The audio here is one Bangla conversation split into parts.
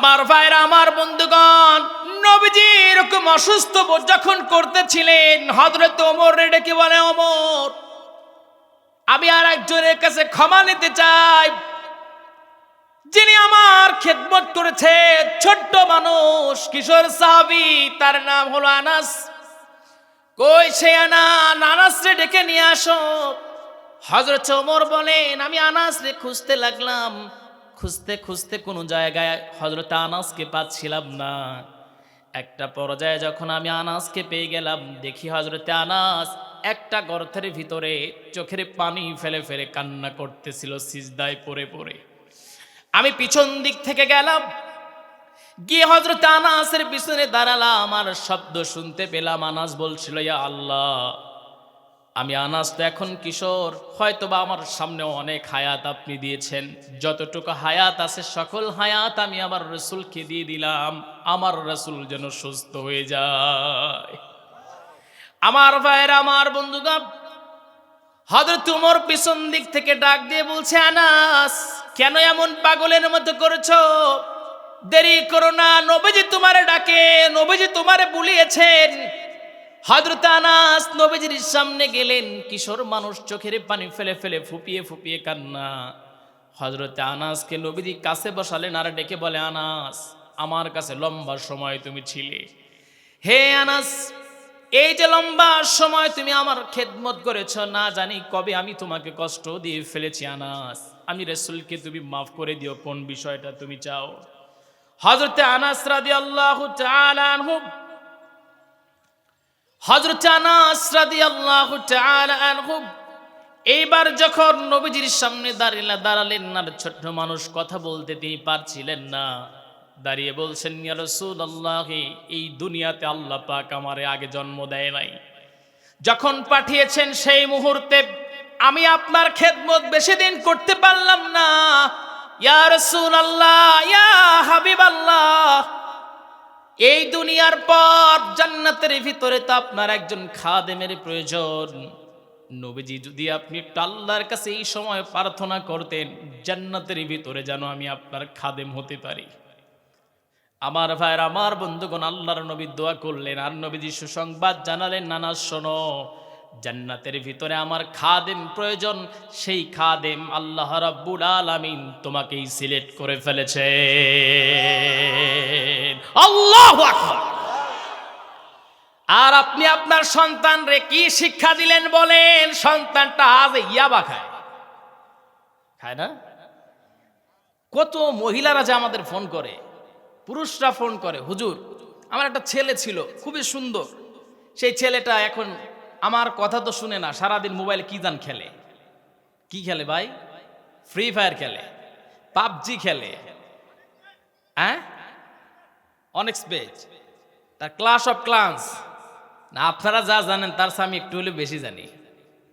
আমার ভাইরা, আমার বন্ধুগণ, নবীজি এরকম অসুস্থ যখন করতেছিলেন হজরত ওমর ডেকে বলে, ওমর, আমি আর একজনের কাছে ক্ষমা নিতে চাই। যিনি আমার খেদমত করেছে, ছোট্ট মানুষ, কিশোর সাহাবি, তার নাম হলো আনাস। কই সে আনা আনাস? রে ডেকে নিয়ে আসো। হজরত ওমর বলেন, আমি আনাস রে খুঁজতে লাগলাম। খুঁজতে খুঁজতে কোনো জায়গায় হজরত আনাসকে পাচ্ছিলাম না। একটা পর্যায়ে যখন আমি আনাসকে পেয়ে গেলাম, দেখি হজরতে আনাস একটা গর্তের ভিতরে চোখের পানি ফেলে ফেলে কান্না করতেছিল, সিজদায় পড়ে পড়ে। আমি পিছন দিক থেকে গেলাম, গিয়ে হজরত আনাসের পিছনে দাঁড়ালাম আর শব্দ শুনতে পেলাম। আনাস বলছিল, ইয়া আল্লাহ আমি আনাস তো এখন কিশোর হয়তো বা আমার সামনে অনেক হায়াত আপনি দিয়েছেন। যতটুকু হায়াত আছে, সকল হায়াত আমি আমার রসুলকে দিয়ে দিলাম। আমার রসুল যেন সুস্থ হয়ে যায়। আমার ভাইয়ের, আমার বন্ধুগণ হজরত উমর পিছন দিক থেকে ডাক দিয়ে বলছে, আনাস, কেন এমন পাগলের মতো করেছ? দেরি করো না, নবীজি তোমারে ডাকে, নবীজি তোমারে বুলিয়েছেন। হজরত আনাস নবীজির সামনে গেলেন, কিশোর মানুষ চোখের পানি ফেলে ফেলে ফুপিয়ে ফুপিয়ে কান্না। হজরত আনাসকে নবীজি কাছে বসালেন আর ডেকে বলে, আনাস, আমার কাছে লম্বা সময় তুমি ছিলে। হে আনাস, এই যে লম্বা সময় তুমি আমার খেদমত করেছ, না জানি কবে আমি তোমাকে কষ্ট দিয়ে ফেলেছি, আনাস। আমি রসুলকে তুমি মাফ করে দিও, কোন বিষয়টা তুমি চাও? হজরতে আনাস রাদি আল্লাহ হজরত এইবার যখন নবীজির সামনে দাঁড়িয়ে দাঁড়ালেন, না, ছোট্ট মানুষ, কথা বলতে তিনি পারছিলেন না। দাঁড়িয়ে বলছেন এই দুনিয়াতে আল্লাহ পাক আমারে আগে জন্ম দেয় নাই। যখন পাঠিয়েছেন সেই মুহূর্তে আমি আপনার খেদমত বেশি দিন করতে পারলাম না। ইয়া রাসূলুল্লাহ, ইয়া হাবিবাল্লাহ এই দুনিয়ার পর জান্নাতের ভিতরে তো আপনার একজন খাদেমের প্রয়োজন। নবীজি, যদি আপনি একটু আল্লাহর কাছে এই সময় প্রার্থনা করতেন, জান্নাতের ভিতরে যেন আমি আপনার খাদেম হতে পারি। আমার ভাইয়ের, আমার বন্ধুগণ, আল্লাহর নবী দোয়া করলেন, আর নবীজি সুসংবাদ জানালেন, নানা, শোনো জান্নাতের ভিতরে আমার খাদেম প্রয়োজন, সেই খাদেম আল্লাহ রাব্বুল আলামিন তোমাকেই সিলেক্ট করে ফেলেছে আল্লাহ আর আপনি আপনার সন্তান রে কি শিক্ষা দিলেন বলেন? সন্তানটা আজ ইয়াবা খায়। খায় না? কত মহিলারা যে আমাদের ফোন করে, পুরুষরা ফোন করে, হুজুর, আমার একটা ছেলে ছিল, খুবই সুন্দর, সেই ছেলেটা এখন আমার কথা তো শুনে না, সারাদিন মোবাইলে কি জান খেলে? কি খেলে ভাই? ফ্রি ফায়ার খেলে, পাবজি খেলে হ্যাঁ? অনেক স্পেজ তার ক্লাস অফ ক্লান্স না, আপনারা যা জানেন, তার আমি একটু হলে বেশি জানি।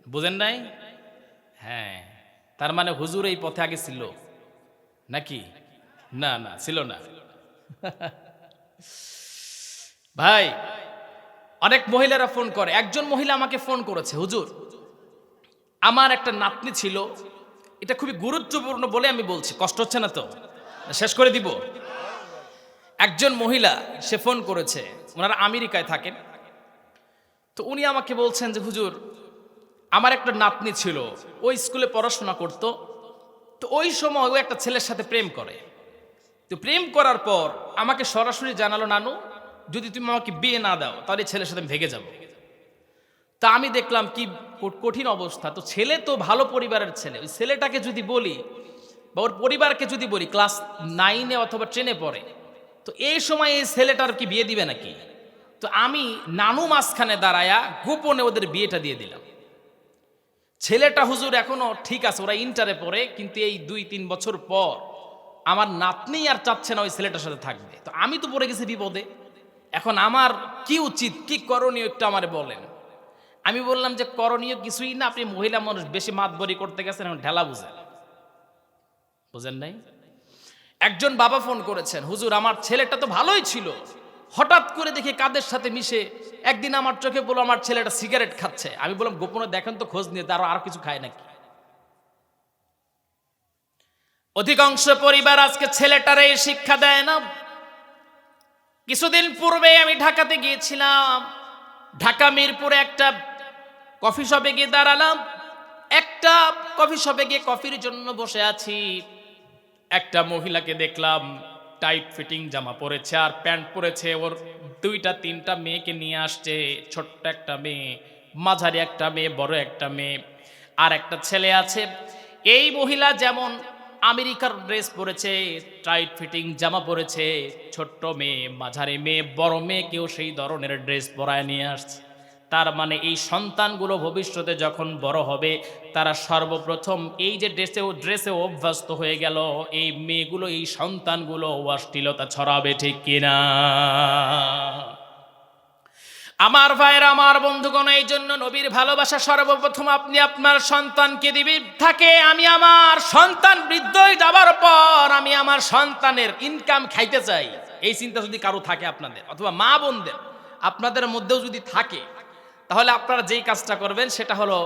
বুঝেন নাই? হ্যাঁ তার মানে হুজুর এই পথে আগে ছিল। নাকি? না না, ছিল না। ভাই অনেক মহিলারা ফোন করে। একজন মহিলা আমাকে ফোন করেছে, হুজুর, আমার একটা নাতনি ছিল, এটা খুবই গুরুত্বপূর্ণ বলে আমি বলছি, কষ্ট হচ্ছে না তো? শেষ করে দিব। একজন মহিলা সে ফোন করেছে, ওনারা আমেরিকায় থাকেন। তো উনি আমাকে বলছেন যে, হুজুর, আমার একটা নাতনি ছিল, ওই স্কুলে পড়াশোনা করত, তো ওই সময় ও একটা ছেলের সাথে প্রেম করে। তো প্রেম করার পর আমাকে সরাসরি জানালো, নানু যদি তুমি আমাকে বিয়ে না দাও, তাহলে ছেলের সাথে আমি ভেগে যাব। তা আমি দেখলাম কি কঠিন অবস্থা। তো ছেলে তো ভালো পরিবারের ছেলে। ওই ছেলেটাকে যদি বলি, বা ওর পরিবারকে যদি বলি, ক্লাস নাইনে অথবা ট্রেনে পড়ে, তো এই সময় এই ছেলেটার কি বিয়ে দিবে নাকি? তো আমি নানু মাঝখানে দাঁড়ায়া গোপনে ওদের বিয়েটা দিয়ে দিলাম। ছেলেটা হুজুর এখনও ঠিক আছে, ওরা ইন্টারে পড়ে, কিন্তু এই দুই তিন বছর পর আমার নাতনি আর চাচ্ছে না ওই ছেলেটার সাথে থাকবে। তো আমি তো পড়ে গেছি বিপদে। এখন আমার কি উচিত, কি করণীয় একটু আমার বলেন। আমি বললাম যে করণীয় কিছুই না, আপনি মহিলা মানুষ, বেশি মাতবরি করতে গেছেন এখন ঢেলা বুঝেন। বুঝেন নাই? একজন বাবা ফোন করেছেন, হুজুর, আমার ছেলেটা তো ভালোই ছিল। হঠাৎ করে দেখি কাদের সাথে মিশে, একদিন আমার চোখে বলো আমার ছেলেটা সিগারেট খাচ্ছে। আমি বললাম, গোপনে দেখেন তো, খোঁজ নিয়ে তার আর কিছু খায় নাকি? অধিকাংশ পরিবার আজকে ছেলেটারে শিক্ষা দেয় না। কিছুদিন পূর্বে আমি ঢাকাতে গিয়েছিলাম। ঢাকা মিরপুরে একটা কফি শপে গিয়ে দাঁড়ালাম। একটা কফি শপে গিয়ে কফির জন্য বসে আছি। একটা মহিলাকে দেখলাম, টাইট ফিটিং জামা পরেছে আর প্যান্ট পরেছে। ওর দুইটা, তিনটা মেয়েকে নিয়ে আসছে, ছোট্ট একটা মেয়ে, মাঝারি একটা মেয়ে, বড় একটা মেয়ে, আর একটা ছেলে আছে। এই মহিলা যেমন আমেরিকার ড্রেস পরেছে, টাইট ফিটিং জামা পরেছে, ছোট্ট মেয়ে, মাঝারি মেয়ে, বড় মেয়েকেও সেই ধরনের ড্রেস পরায় নিয়ে আসছে। তার মানে এই সন্তানগুলো ভবিষ্যতে যখন বড় হবে, তারা সর্বপ্রথম এই যে ড্রেসে ও ড্রেসে অভ্যস্ত হয়ে গেল, এই মেয়েগুলো, এই সন্তানগুলো অশ্লীলতা ছড়াবে ঠিক কিনা? আমার ভাইয়ের, আমার বন্ধুগণ, এই জন্য নবীর ভালোবাসা সর্বপ্রথম আপনি আপনার সন্তানকে দিবি। থাকে আমি আমার সন্তান বৃদ্ধ হয়ে যাবার পর আমি আমার সন্তানের ইনকাম খাইতে চাই। এই চিন্তা যদি কারও থাকে আপনাদের, অথবা মা বোনদের, আপনাদের মধ্যেও যদি থাকে, তাহলে আপনারা যেই কাজটা করবেন সেটা হলো,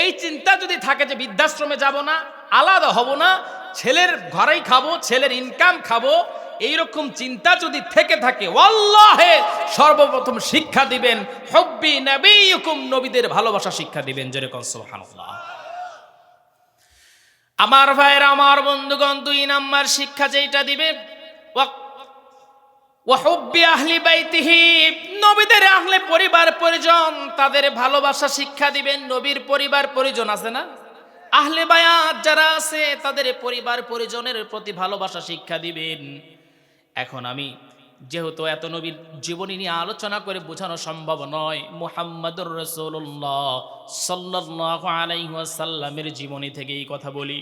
এই চিন্তা যদি থাকে যে বৃদ্ধাশ্রমে যাব না, আলাদা হব না, ছেলের ঘরেই খাব, ছেলের ইনকাম খাব এইরকম চিন্তা যদি থেকে থাকে, ওয়াল্লাহে সর্বপ্রথম শিক্ষা দিবেন, হব্বি নবীকুম নবীদের ভালোবাসা শিক্ষা দিবেন, যেরকম সুবহানাল্লাহ। আমার ভাইয়ের আমার বন্ধুগণ, দুই নাম্বার শিক্ষা যেটা দিবে ওয়া- ওয়াহুব্বি আহলি বাইতিহি, নবীদের আহলে পরিবার পরিজন, তাদের ভালোবাসা শিক্ষা দিবেন, নবীর পরিবার পরিজন আছে না? আহলে বায়াত যারা আছে, তাদের পরিবার পরিজনের প্রতি ভালোবাসা শিক্ষা দিবেন। এখন আমি যেহেতু এত নবীর জীবনী নিয়ে আলোচনা করে বোঝানো সম্ভব নয়, মুহাম্মাদুর রসুল্লাহ সাল্লাহ আলাইসাল্লামের জীবনী থেকে এই কথা বলি।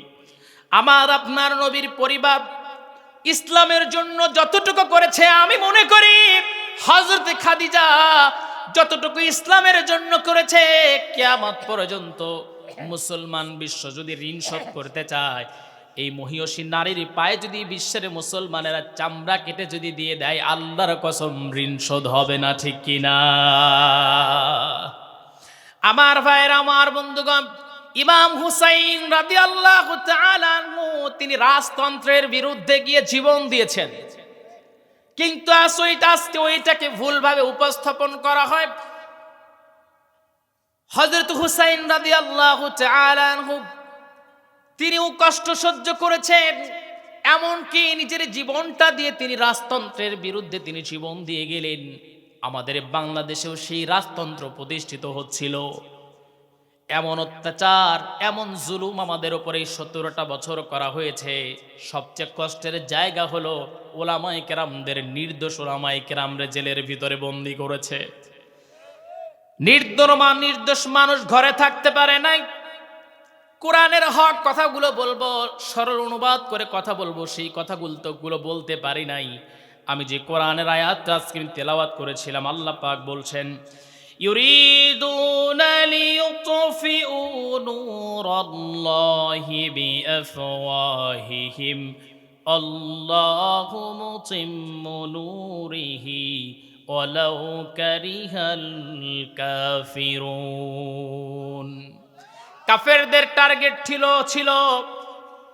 আমার, আপনার নবীর পরিবার ইসলামের জন্য যতটুকু করেছে আমি মনে করি হজরত খাদিজা যতটুকু ইসলামের জন্য করেছে, কিয়ামত পর্যন্ত মুসলমান বিশ্ব যদি ঋণ শোধ করতে চায় এই মহিয়সী নারীর পায়ে যদি বিশ্বের মুসলমানেরা চামড়া কেটে যদি দিয়ে দেয়, আল্লাহর কসম ঋণ শোধ হবে না, ঠিক কিনা আমার ভাইয়ের, আমার বন্ধুগণ, ইমাম হুসাইন রাদি আল্লাহ তিনি রাজতন্ত্রের বিরুদ্ধে গিয়ে জীবন দিয়েছেন। কিন্তু আজকে ওইটাকে ভুলভাবে উপস্থাপন করা হয়। হজরত হুসাইন রাদি আল্লাহ তিনিও কষ্ট সহ্য করেছেন। এমনকি নিজের জীবনটা দিয়ে তিনি রাজতন্ত্রের বিরুদ্ধে তিনি জীবন দিয়ে গেলেন। আমাদের বাংলাদেশেও সেই রাজতন্ত্র প্রতিষ্ঠিত হচ্ছিল। এমন অত্যাচার, এমন জুলুম আমাদের উপরে সতেরোটা বছর করা হয়েছে। সবচেয়ে কষ্টের জায়গা হলো ওলামাই কেরামদের নির্দোষ ওলামাই কেরামরে জেলের ভিতরে বন্দি করেছে। নির্দোষ মানুষ ঘরে থাকতে পারে নাই। কোরআনের হক কথাগুলো বলবো সরল অনুবাদ করে কথা বলবো সেই কথাগুলো তো গুলো বলতে পারি নাই আমি যে কোরআনের আয়াতটা আজকে আমি তেলাওয়াত করেছিলাম আল্লাহ পাক বলছেন يريدون ليطفئوا نور الله بأفواههم الله متم نوره ولو كره الكافرون কাফেরদের টার্গেট ছিল ছিল।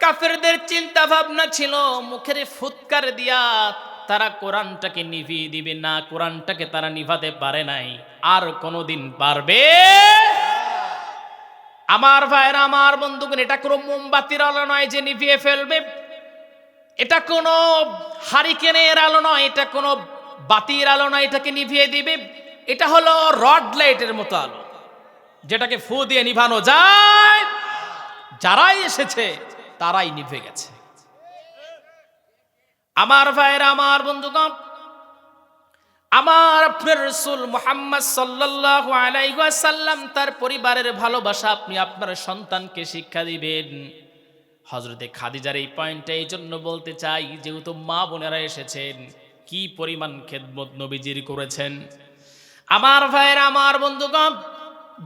কাফেরদের চিন্তা ভাবনা ছিল, মুখের ফুৎকার দিয়া তারা কোরআনটাকে নিভিয়ে দিবে না, কোরআনটাকে তারা নিভাতে পারে নাই। আর কোনোদিন পারবে? আমার ভাইয়ের, আমার বন্ধুগণ, এটা কোনো মোমবাতির আলো নয় যে নিভিয়ে ফেলবে। এটা কোনো হারিকেনের আলো নয়, এটা কোনো বাতির আলো নয়, এটাকে নিভিয়ে দিবে। এটা হলো রড লাইটের মতো আলো। যেটাকে ফু দিয়ে নিভানো যায়, যারাই এসেছে তারাই নিভে গেছে। আমার ভাইয়ের, আমার বন্ধুগণ, আমার আপনার রসুল মোহাম্মদ সাল্লাল্লাহু তার পরিবারের ভালোবাসা আপনি আপনার সন্তানকে শিক্ষা দিবেন। হজরতে খাদিজার এই পয়েন্টটা এই জন্য বলতে চাই, যেহেতু মা বোনেরা এসেছেন, কি পরিমাণ খেদমত নবীজির করেছেন? আমার ভাইয়ের, আমার বন্ধুগণ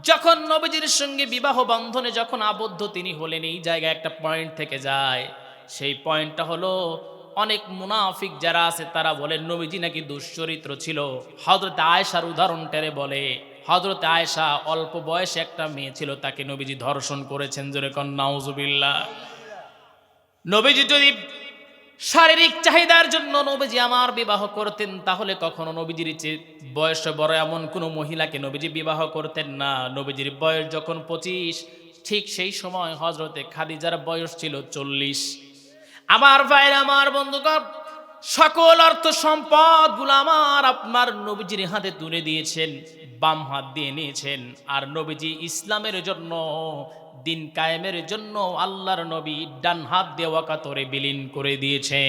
যখন নবীজির সঙ্গে বিবাহ বন্ধনে যখন আবদ্ধ, তিনি হলেন, এই জায়গায় একটা পয়েন্ট থেকে যায়। সেই পয়েন্টটা হলো, অনেক মুনাফিক যারা আছে, তারা বলে নবীজি নাকি দুশ্চরিত্র ছিল। হজরত আয়েশার উদাহরণ টেরে বলে হজরত আয়েশা অল্প বয়সে একটা মেয়ে ছিল, তাকে নবীজি ধর্ষণ করেছেন, জোরে কন্যাউজুবিল্লা নবীজি যদি শারীরিক চাহিদার জন্য নবীজি আমার বিবাহ করতেন, তাহলে কখনো নবীজির বয়সে বড় এমন কোনো মহিলাকে নবীজি বিবাহ করতেন না। নবীজির বয়স যখন পঁচিশ, ঠিক সেই সময় হজরতে খাদিজার বয়স ছিল চল্লিশ। আমার ভাইয়ের, আমার বন্ধুগণ, সকল অর্থ সম্পদগুলো আমার আপনার নবীজির হাতে তুলে দিয়েছেন, বাম হাত দিয়ে নিয়েছেন। আর নবীজি ইসলামের জন্য দিন কায়েমের জন্য আল্লাহর নবী ডান হাত দিয়ে ওয়াকাতরে বিলীন করে দিয়েছে।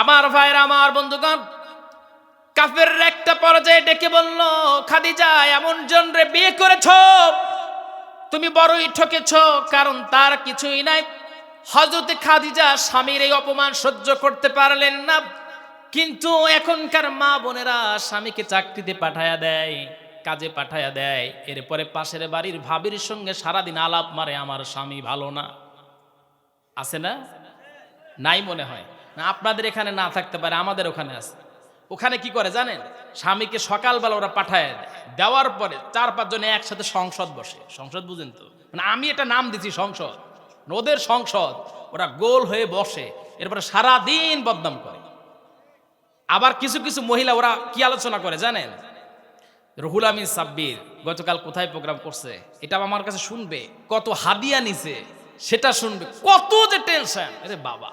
আমার ভাইয়ের, আমার বন্ধুগণ কাফের একটা পর্যায়ে ডেকে বলল, খাদিজা, এমন জনরে বিয়ে করেছ? তুমি বড়ই ঠকেছ, কারণ তার কিছুই নাই। হজরতে খাদিজা স্বামীর এই অপমান সহ্য করতে পারলেন না, কিন্তু এখনকার মা বোনেরা স্বামীকে চাকরিতে পাঠায়া দেয়। কাজে পাঠায়া দেয়। এরপরে পাশের বাড়ির ভাবির সঙ্গে সারাদিন আলাপ মারে, আমার স্বামী ভালো না। আছে না? নাই মনে হয়। না, আপনাদের এখানে না থাকতে পারে, আমাদের ওখানে আছে। ওখানে কি করে জানেন? স্বামীকে সকালবেলা ওরা পাঠায় দেওয়ার পরে চার পাঁচজনে একসাথে সংসদ বসে। সংসদ বুঝেন তো? মানে আমি এটা নাম দিছি, সংসদ। ওদের সংসদ। ওরা গোল হয়ে বসে, এরপরে সারা দিন বদনাম করে। আবার কিছু কিছু মহিলা ওরা কি আলোচনা করে জানেন? রহুল আমিন সাব্বির গতকাল কোথায় প্রোগ্রাম করছে, এটা আমার কাছে শুনবে, কত হাদিয়া নিছে, সেটা শুনবে, কত যে টেনশন আরে বাবা।